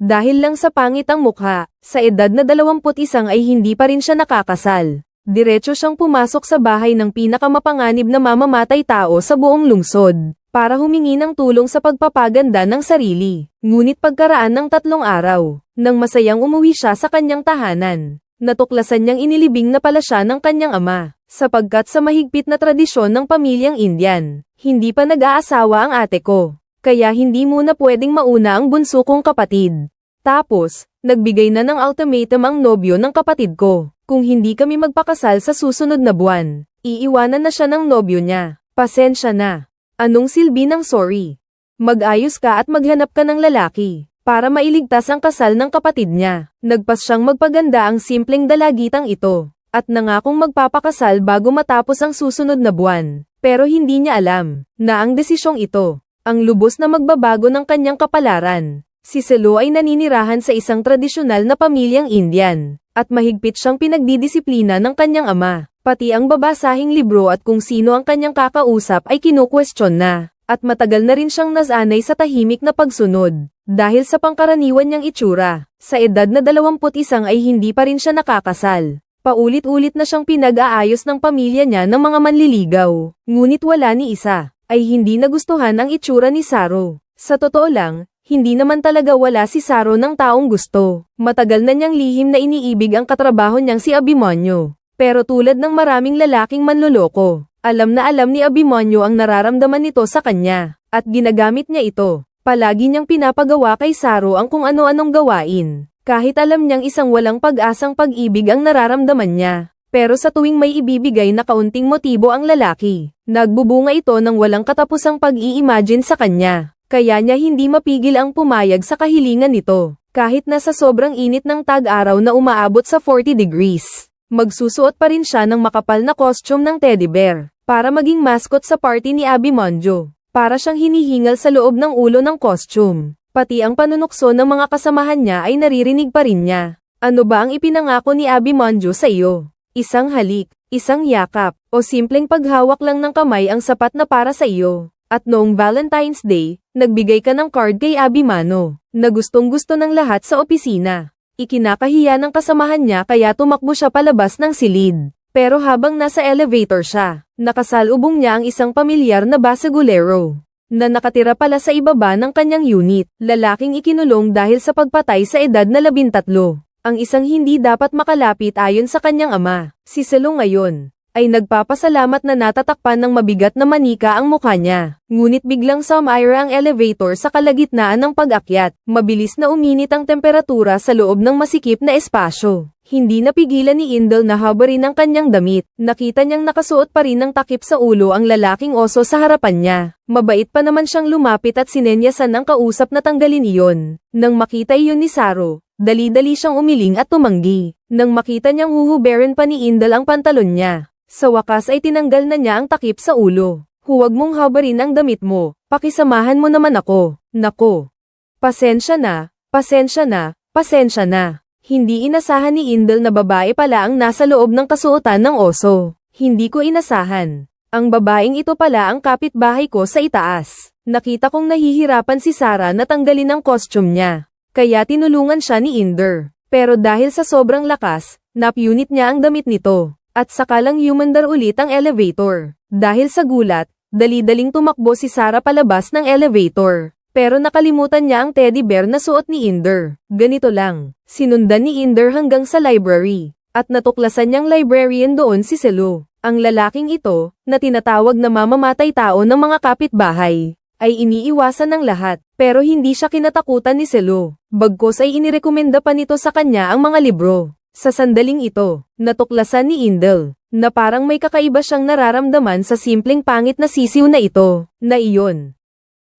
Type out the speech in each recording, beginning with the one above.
Dahil lang sa pangit ang mukha, sa edad na 21 ay hindi pa rin siya nakakasal. Diretso siyang pumasok sa bahay ng pinakamapanganib na mamamatay tao sa buong lungsod, para humingi ng tulong sa pagpapaganda ng sarili. Ngunit pagkaraan ng tatlong araw, nang masayang umuwi siya sa kanyang tahanan, natuklasan niyang inilibing na pala siya ng kanyang ama, sapagkat sa mahigpit na tradisyon ng pamilyang Indian, hindi pa nag-aasawa ang ate ko. Kaya hindi muna pwedeng mauna ang bunso kong kapatid. Tapos, nagbigay na ng ultimatum ang nobyo ng kapatid ko. Kung hindi kami magpakasal sa susunod na buwan, iiwanan na siya ng nobyo niya. Pasensya na. Anong silbi ng sorry? Mag-ayos ka at maghanap ka ng lalaki, para mailigtas ang kasal ng kapatid niya. Nagpas siyang magpaganda ang simpleng dalagitang ito, at nangakong magpapakasal bago matapos ang susunod na buwan. Pero hindi niya alam, na ang desisyong ito, ang lubos na magbabago ng kanyang kapalaran. Si Selo ay naninirahan sa isang tradisyonal na pamilyang Indian, at mahigpit siyang pinagdidisiplina ng kanyang ama. Pati ang babasahing libro at kung sino ang kanyang kakausap ay kinukwestiyon na, at matagal na rin siyang nasanay sa tahimik na pagsunod. Dahil sa pangkaraniwan niyang itsura, sa edad na 21 ay hindi pa rin siya nakakasal. Paulit-ulit na siyang pinag-aayos ng pamilya niya ng mga manliligaw, ngunit wala ni isa ay hindi nagustuhan ang itsura ni Saro. Sa totoo lang, hindi naman talaga wala si Saro ng taong gusto. Matagal na niyang lihim na iniibig ang katrabaho niyang si Abimonyo. Pero tulad ng maraming lalaking manloloko, alam na alam ni Abimonyo ang nararamdaman nito sa kanya, at ginagamit niya ito. Palagi niyang pinapagawa kay Saro ang kung ano-anong gawain. Kahit alam niyang isang walang pag-asang pag-ibig ang nararamdaman niya, pero sa tuwing may ibibigay na kaunting motibo ang lalaki, nagbubunga ito ng walang katapusang pag-i-imagine sa kanya. Kaya niya hindi mapigil ang pumayag sa kahilingan nito, kahit na sa sobrang init ng tag-araw na umaabot sa 40 degrees. Magsusuot pa rin siya ng makapal na costume ng teddy bear, para maging mascot sa party ni Abby Monjo. Para siyang hinihingal sa loob ng ulo ng costume. Pati ang panunukso ng mga kasamahan niya ay naririnig pa rin niya. Ano ba ang ipinangako ni Abby Monjo sa iyo? Isang halik, isang yakap, o simpleng paghawak lang ng kamay ang sapat na para sa iyo. At noong Valentine's Day, nagbigay ka ng card kay Abby Mano, na gustong gusto ng lahat sa opisina. Ikinakahiya ng kasamahan niya kaya tumakbo siya palabas ng silid. Pero habang nasa elevator siya, nakasalubong niya ang isang pamilyar na basagulero na nakatira pala sa ibaba ng kanyang unit, lalaking ikinulong dahil sa pagpatay sa edad na labintatlo. Ang isang hindi dapat makalapit ayon sa kanyang ama, si Selo ngayon, ay nagpapasalamat na natatakpan ng mabigat na manika ang mukha niya. Ngunit biglang sumaira ang elevator sa kalagitnaan ng pag-akyat. Mabilis na uminit ang temperatura sa loob ng masikip na espasyo. Hindi napigilan ni Indel na habarin ang kanyang damit. Nakita niyang nakasuot pa rin ng takip sa ulo ang lalaking oso sa harapan niya. Mabait pa naman siyang lumapit at sinenyasan ng kausap na tanggalin iyon. Nang makita iyon ni Saro, dali-dali siyang umiling at tumanggi. Nang makita niyang huhuberan pa ni Indel ang pantalon niya, sa wakas ay tinanggal na niya ang takip sa ulo. Huwag mong habarin ang damit mo, pakisamahan mo naman ako. Nako. Pasensya na, pasensya na, pasensya na. Hindi inasahan ni Indel na babae pala ang nasa loob ng kasuotan ng oso. Hindi ko inasahan. Ang babaeng ito pala ang kapitbahay ko sa itaas. Nakita kong nahihirapan si Sarah na tanggalin ang costume niya. Kaya tinulungan siya ni Inder. Pero dahil sa sobrang lakas, napunit niya ang damit nito. At sakalang humandar ulit ang elevator. Dahil sa gulat, dali-daling tumakbo si Sarah palabas ng elevator. Pero nakalimutan niya ang teddy bear na suot ni Inder. Ganito lang, sinundan ni Inder hanggang sa library. At natuklasan niyang librarian doon si Selo. Ang lalaking ito, na tinatawag na mamamatay tao ng mga kapitbahay, ay iniiwasan ng lahat. Pero hindi siya kinatakutan ni Selo. Bagkos ay inirekomenda pa nito sa kanya ang mga libro. Sa sandaling ito, natuklasan ni Indel, na parang may kakaiba siyang nararamdaman sa simpleng pangit na sisiw na ito, na iyon.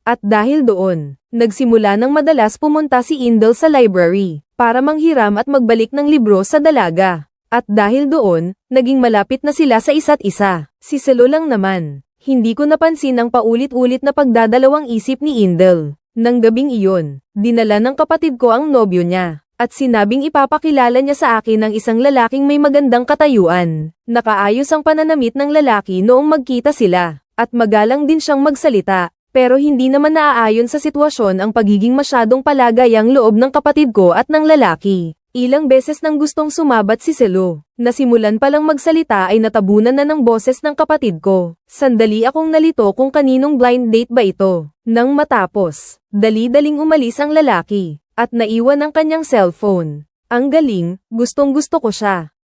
At dahil doon, nagsimula ng madalas pumunta si Indel sa library, para manghiram at magbalik ng libro sa dalaga. At dahil doon, naging malapit na sila sa isa't isa. Si Selo lang naman, hindi ko napansin ang paulit-ulit na pagdadalawang isip ni Indel. Nang gabing iyon, dinala ng kapatid ko ang nobyo niya, at sinabing ipapakilala niya sa akin ng isang lalaking may magandang katayuan. Nakaayos ang pananamit ng lalaki noong magkita sila, at magalang din siyang magsalita. Pero hindi naman naaayon sa sitwasyon ang pagiging masyadong palagay ang loob ng kapatid ko at ng lalaki. Ilang beses nang gustong sumabat si Selo. Nasimulan palang magsalita ay natabunan na ng boses ng kapatid ko. Sandali akong nalito kung kaninong blind date ba ito. Nang matapos, dali-daling umalis ang lalaki, at naiwan ang kanyang cellphone. Ang galing, gustong gusto ko siya.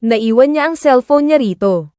Naiwan niya ang cellphone niya rito.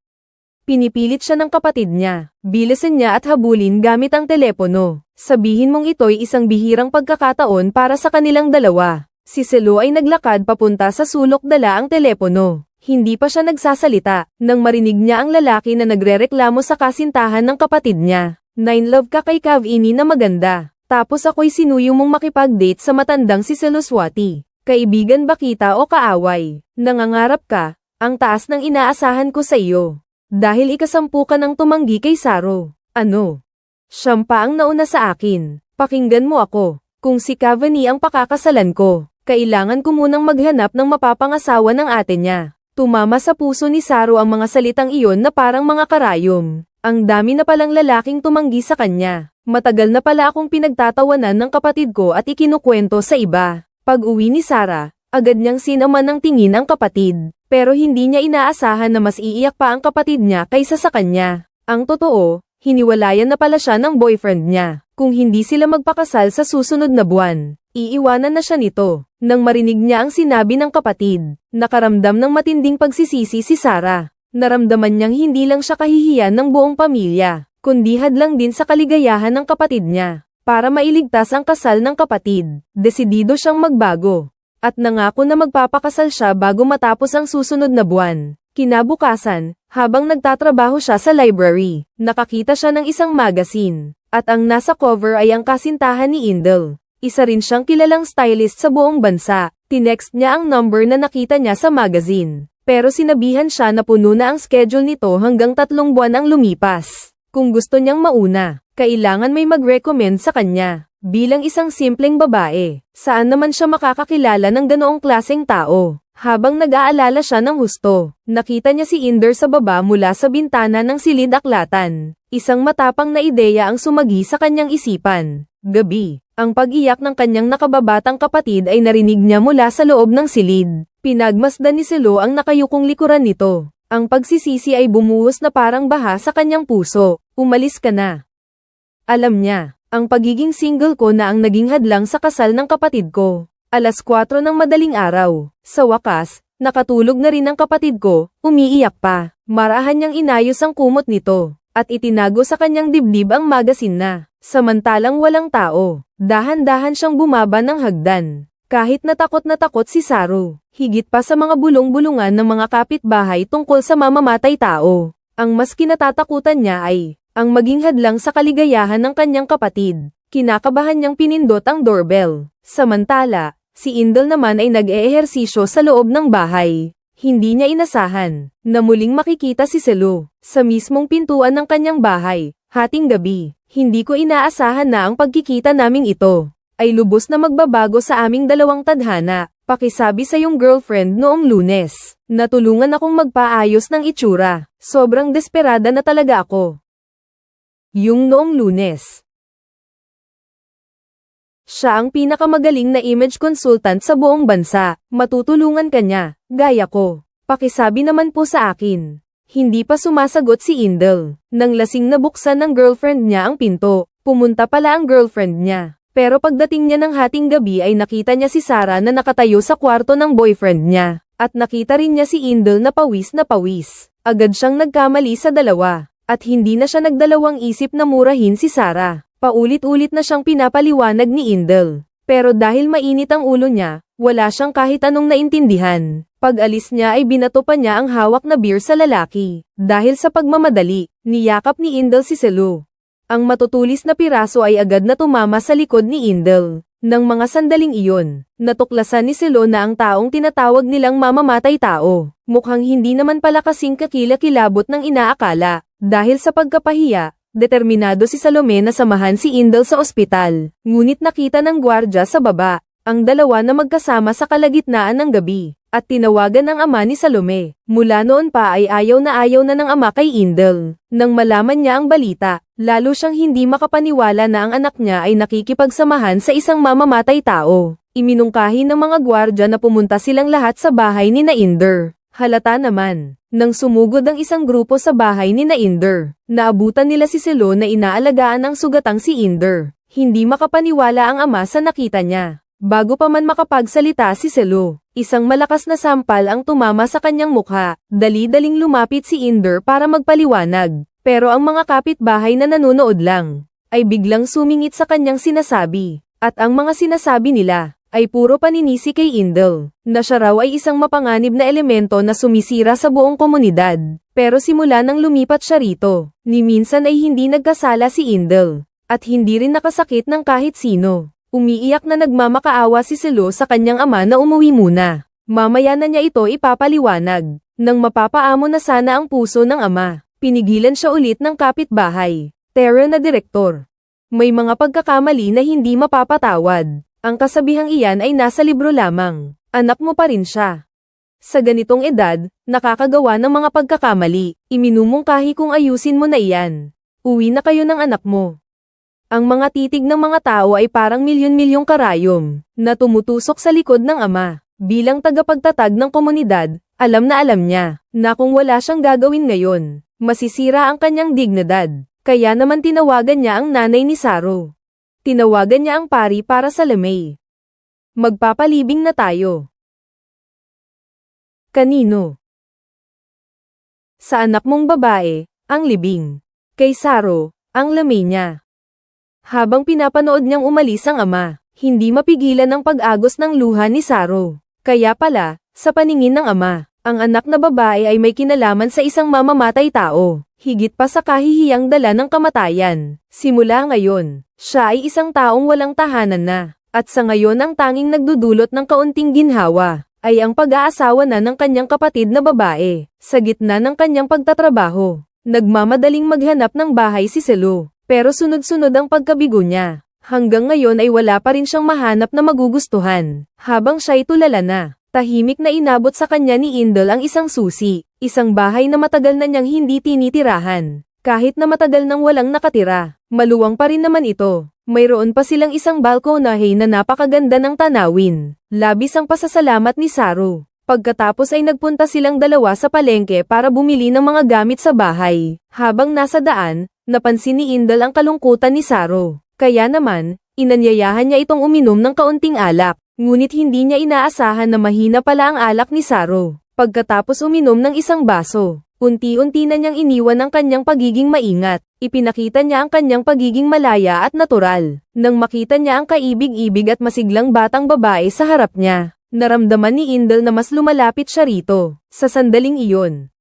Pinipilit siya ng kapatid niya. Bilisan niya at habulin gamit ang telepono. Sabihin mong ito'y isang bihirang pagkakataon para sa kanilang dalawa. Si Selo ay naglakad papunta sa sulok dala ang telepono. Hindi pa siya nagsasalita, nang marinig niya ang lalaki na nagrereklamo sa kasintahan ng kapatid niya. Nine love ka kay Kavini na maganda. Tapos ako'y sinuyo mong makipag-date sa matandang si Seloswati. Kaibigan ba kita o kaaway? Nangangarap ka, ang taas ng inaasahan ko sa iyo. Dahil ikasampu ka ng tumanggi kay Saro. Ano? Siyam pa ang nauna sa akin. Pakinggan mo ako. Kung si Kavani ang pakakasalan ko, kailangan ko munang maghanap ng mapapangasawa ng ate niya. Tumama sa puso ni Saro ang mga salitang iyon na parang mga karayom. Ang dami na palang lalaking tumanggi sa kanya. Matagal na pala akong pinagtatawanan ng kapatid ko at ikinukwento sa iba. Pag uwi ni Sara, agad niyang sinaman ng tingin ang kapatid. Pero hindi niya inaasahan na mas iiyak pa ang kapatid niya kaysa sa kanya. Ang totoo, hiniwalayan na pala siya ng boyfriend niya. Kung hindi sila magpakasal sa susunod na buwan, iiwanan na siya nito. Nang marinig niya ang sinabi ng kapatid, nakaramdam ng matinding pagsisisi si Sara. Naramdaman niyang hindi lang siya kahihiyan ng buong pamilya, kundi hadlang din sa kaligayahan ng kapatid niya. Para mailigtas ang kasal ng kapatid, desidido siyang magbago. At nangako na magpapakasal siya bago matapos ang susunod na buwan. Kinabukasan, habang nagtatrabaho siya sa library, nakakita siya ng isang magazine. At ang nasa cover ay ang kasintahan ni Indel. Isa rin siyang kilalang stylist sa buong bansa. Tinext niya ang number na nakita niya sa magazine. Pero sinabihan siya na puno na ang schedule nito hanggang tatlong buwan ang lumipas. Kung gusto niyang mauna, kailangan may mag-recommend sa kanya. Bilang isang simpleng babae, saan naman siya makakakilala ng ganoong klaseng tao? Habang nag-aalala siya ng husto, nakita niya si Inder sa baba mula sa bintana ng silid aklatan. Isang matapang na ideya ang sumagi sa kanyang isipan. Gabi, ang pag-iyak ng kanyang nakababatang kapatid ay narinig niya mula sa loob ng silid. Pinagmasdan ni Selo ang nakayukong likuran nito. Ang pagsisisi ay bumuhos na parang baha sa kanyang puso. Umalis ka na. Alam niya, ang pagiging single ko na ang naging hadlang sa kasal ng kapatid ko. Alas 4 ng madaling araw. Sa wakas, nakatulog na rin ang kapatid ko, umiiyak pa. Marahan niyang inayos ang kumot nito, at itinago sa kanyang dibdib ang magasin na. Samantalang walang tao, dahan-dahan siyang bumaba ng hagdan. Kahit natakot na takot si Saru, higit pa sa mga bulong-bulungan ng mga kapitbahay tungkol sa mamamatay tao. Ang mas kinatatakutan niya ay, ang maging hadlang sa kaligayahan ng kanyang kapatid. Kinakabahan niyang pinindot ang doorbell. Samantala, si Indel naman ay nag-eehersisyo sa loob ng bahay. Hindi niya inasahan na muling makikita si Selu sa mismong pintuan ng kanyang bahay, hating gabi. Hindi ko inaasahan na ang pagkikita naming ito ay lubos na magbabago sa aming dalawang tadhana. Pakisabi sa yung girlfriend noong lunes. Natulungan akong magpaayos ng itsura. Sobrang desperada na talaga ako. Yung noong lunes. Siya ang pinakamagaling na image consultant sa buong bansa. Matutulungan kanya, gaya ko. Pakisabi naman po sa akin. Hindi pa sumasagot si Indel. Nang lasing na buksan ng girlfriend niya ang pinto, pumunta pala ang girlfriend niya. Pero pagdating niya ng hating gabi ay nakita niya si Sarah na nakatayo sa kwarto ng boyfriend niya. At nakita rin niya si Indel na pawis na pawis. Agad siyang nagkamali sa dalawa. At hindi na siya nagdalawang isip na murahin si Sarah. Paulit-ulit na siyang pinapaliwanag ni Indel. Pero dahil mainit ang ulo niya, wala siyang kahit anong naintindihan. Pag alis niya ay binato pa niya ang hawak na beer sa lalaki. Dahil sa pagmamadali, niyakap ni Indel si Selu. Ang matutulis na piraso ay agad na tumama sa likod ni Indel. Nang mga sandaling iyon, natuklasan ni Selo na ang taong tinatawag nilang mamamatay tao. Mukhang hindi naman pala kasing kakila-kilabot ng inaakala. Dahil sa pagkapahiya, determinado si Salome na samahan si Indel sa ospital. Ngunit nakita ng gwardya sa baba, ang dalawa na magkasama sa kalagitnaan ng gabi, at tinawagan ng ama ni Salome. Mula noon pa ay ayaw na ayaw na ng ama kay Indel. Nang malaman niya ang balita, Lalo siyang hindi makapaniwala na ang anak niya ay nakikipagsamahan sa isang mamamatay tao. Iminungkahi ng mga gwardya na pumunta silang lahat sa bahay ni Nainder. Halata naman, nang sumugod ang isang grupo sa bahay ni Nainder, naabutan nila si Selo na inaalagaan ang sugatang si Inder. Hindi makapaniwala ang ama sa nakita niya. Bago pa man makapagsalita si Selo, isang malakas na sampal ang tumama sa kanyang mukha. Dali-daling lumapit si Inder para magpaliwanag. Pero ang mga kapitbahay na nanonood lang, ay biglang sumingit sa kanyang sinasabi. At ang mga sinasabi nila, ay puro paninisi kay Indel, na siya raw ay isang mapanganib na elemento na sumisira sa buong komunidad. Pero simula nang lumipat siya rito, ni minsan ay hindi nagkasala si Indel, at hindi rin nakasakit ng kahit sino. Umiiyak na nagmamakaawa si Selo sa kanyang ama na umuwi muna. Mamaya na niya ito ipapaliwanag. Nang mapapaamo na sana ang puso ng ama, pinigilan siya ulit ng kapitbahay. Terror na direktor. May mga pagkakamali na hindi mapapatawad. Ang kasabihang iyan ay nasa libro lamang. Anak mo pa rin siya. Sa ganitong edad, nakakagawa ng mga pagkakamali. Iminumungkahi kung ayusin mo na iyan. Uwi na kayo ng anak mo. Ang mga titig ng mga tao ay parang milyon-milyong karayom, na tumutusok sa likod ng ama. Bilang tagapagtatag ng komunidad, alam na alam niya, na kung wala siyang gagawin ngayon, masisira ang kanyang dignidad. Kaya naman tinawagan niya ang nanay ni Saro. Tinawagan niya ang pari para sa lamay. Magpapalibing na tayo. Kanino? Sa anak mong babae, ang libing. Kay Saro, ang lamay niya. Habang pinapanood niyang umalis ang ama, hindi mapigilan ang pag-agos ng luha ni Saro. Kaya pala, sa paningin ng ama, ang anak na babae ay may kinalaman sa isang mamamatay tao, higit pa sa kahihiyang dala ng kamatayan. Simula ngayon, siya ay isang taong walang tahanan na, at sa ngayon ang tanging nagdudulot ng kaunting ginhawa, ay ang pag-aasawa na ng kanyang kapatid na babae, sa gitna ng kanyang pagtatrabaho. Nagmamadaling maghanap ng bahay si Selo, pero sunod-sunod ang pagkabigo niya. Hanggang ngayon ay wala pa rin siyang mahanap na magugustuhan, habang siya'y tulala na. Tahimik na inabot sa kanya ni Indel ang isang susi, isang bahay na matagal na niyang hindi tinitirahan. Kahit na matagal nang walang nakatira, maluwang pa rin naman ito. Mayroon pa silang isang balkonahe na napakaganda ng tanawin. Labis ang pasasalamat ni Saru. Pagkatapos ay nagpunta silang dalawa sa palengke para bumili ng mga gamit sa bahay. Habang nasa daan, napansin ni Indel ang kalungkutan ni Saro. Kaya naman, inanyayahan niya itong uminom ng kaunting alak. Ngunit hindi niya inaasahan na mahina pala ang alak ni Saro. Pagkatapos uminom ng isang baso, unti-unti na niyang iniwan ang kanyang pagiging maingat. Ipinakita niya ang kanyang pagiging malaya at natural. Nang makita niya ang kaibig-ibig at masiglang batang babae sa harap niya, naramdaman ni Indel na mas lumalapit siya rito, sa sandaling iyon.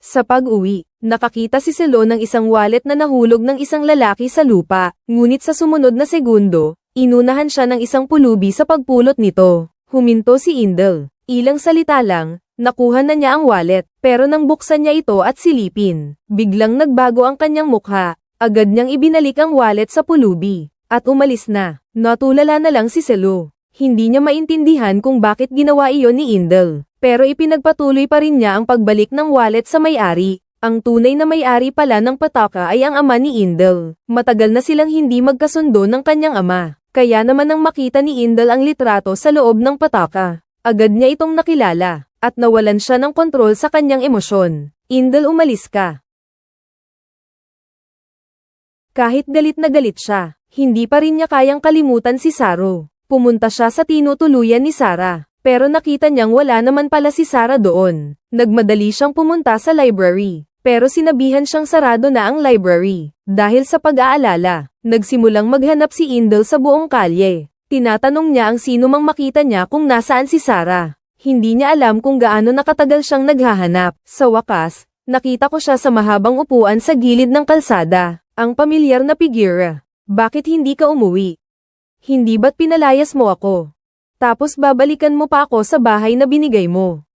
Sa pag-uwi, nakakita si Selo ng isang wallet na nahulog ng isang lalaki sa lupa, ngunit sa sumunod na segundo, inunahan siya ng isang pulubi sa pagpulot nito. Huminto si Indel. Ilang salita lang, nakuha na niya ang wallet, pero nang buksan niya ito at silipin, biglang nagbago ang kanyang mukha. Agad niyang ibinalik ang wallet sa pulubi, at umalis na. Natulala na lang si Selo. Hindi niya maintindihan kung bakit ginawa iyon ni Indel. Pero ipinagpatuloy pa rin niya ang pagbalik ng wallet sa may-ari. Ang tunay na may-ari pala ng pataka ay ang ama ni Indel. Matagal na silang hindi magkasundo ng kanyang ama. Kaya naman nang makita ni Indel ang litrato sa loob ng pataka, agad niya itong nakilala, at nawalan siya ng kontrol sa kanyang emosyon. Indel umalis ka. Kahit galit na galit siya, hindi pa rin niya kayang kalimutan si Saro. Pumunta siya sa tinutuluyan ni Sara, pero nakita niyang wala naman pala si Sara doon. Nagmadali siyang pumunta sa library, pero sinabihan siyang sarado na ang library. Dahil sa pag-aalala, nagsimulang maghanap si Indel sa buong kalye. Tinatanong niya ang sino mang makita niya kung nasaan si Sara. Hindi niya alam kung gaano nakatagal siyang naghahanap. Sa wakas, nakita ko siya sa mahabang upuan sa gilid ng kalsada. Ang pamilyar na figura. Bakit hindi ka umuwi? Hindi ba't pinalayas mo ako? Tapos babalikan mo pa ako sa bahay na binigay mo.